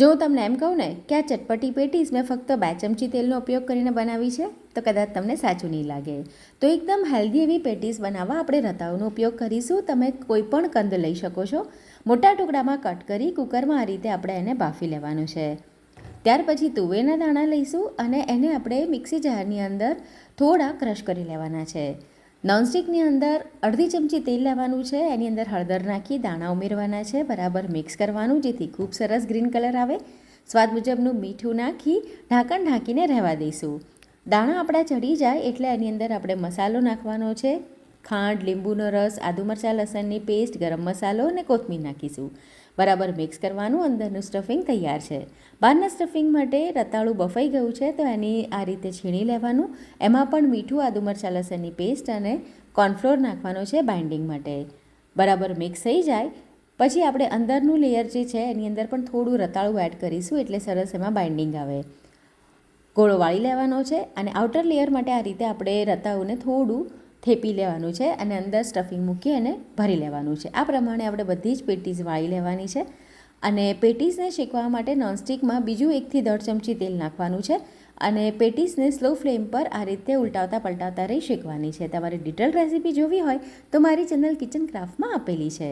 જો હું તમને એમ કહું ને કે આ ચટપટી પેટીસ મેં ફક્ત બે ચમચી તેલનો ઉપયોગ કરીને બનાવી છે, તો કદાચ તમને સાચું નહીં લાગે. તો એકદમ હેલ્ધી એવી પેટીસ બનાવવા આપણે રતાઓનો ઉપયોગ કરીશું. તમે કોઈ પણ કંદ લઈ શકો છો. મોટા ટુકડામાં કટ કરી કુકરમાં આ રીતે આપણે એને બાફી લેવાનું છે. ત્યાર પછી તુવેરના દાણા લઈશું અને એને આપણે મિક્સી જારની અંદર થોડા ક્રશ કરી લેવાના છે. નોનસ્ટિકની અંદર અડધી ચમચી તેલ લેવાનું છે, એની અંદર હળદર નાખી દાણા ઉમેરવાના છે, બરાબર મિક્સ કરવાનું, જેથી ખૂબ સરસ ગ્રીન કલર આવે. સ્વાદ મુજબનું મીઠું નાખી ઢાંકણ ઢાંકીને રહેવા દઈશું. દાણા આપણા ચડી જાય એટલે એની અંદર આપણે મસાલો નાખવાનો છે. ખાંડ લીંબુનો રસ, આદુ મરચાં, લસણની પેસ્ટ ગરમ મસાલો અને કોથમીર નાખીશું. બરાબર મિક્સ કરવાનું અંદરનું સ્ટફિંગ તૈયાર છે. બહારના સ્ટફિંગ માટે રતાળું બફાઈ ગયું છે, તો એની આ રીતે છીણી લેવાનું. એમાં પણ મીઠું, આદુ મરચાં, લસણની પેસ્ટ અને કોર્નફ્લોર નાખવાનો છે બાઇન્ડિંગ માટે. બરાબર મિક્સ થઈ જાય. પછી આપણે અંદરનું લેયર જે છે, એની અંદર પણ થોડું રતાળું એડ કરીશું, એટલે સરસ એમાં બાઇન્ડિંગ આવે. ગોળો વાળી લેવાનો છે અને આઉટર લેયર માટે આ રીતે આપણે રતાળુંને થોડું થેપી લેવાનું છે અને અંદર સ્ટફિંગ મૂકી અને ભરી લેવાનું છે. આ પ્રમાણે આપણે બધી જ પેટીસ વાળી લેવાની છે અને પેટીસને શેકવા માટે નોનસ્ટિકમાં બીજું એકથી દોઢ ચમચી તેલ નાખવાનું છે અને પેટીસને સ્લો ફ્લેમ પર આ રીતે ઉલટાવતા પલટાવતા રહી શેકવાની છે. તમારે ડિટેલ રેસીપી જોવી હોય તો મારી ચેનલ કિચન ક્રાફ્ટમાં આપેલી છે.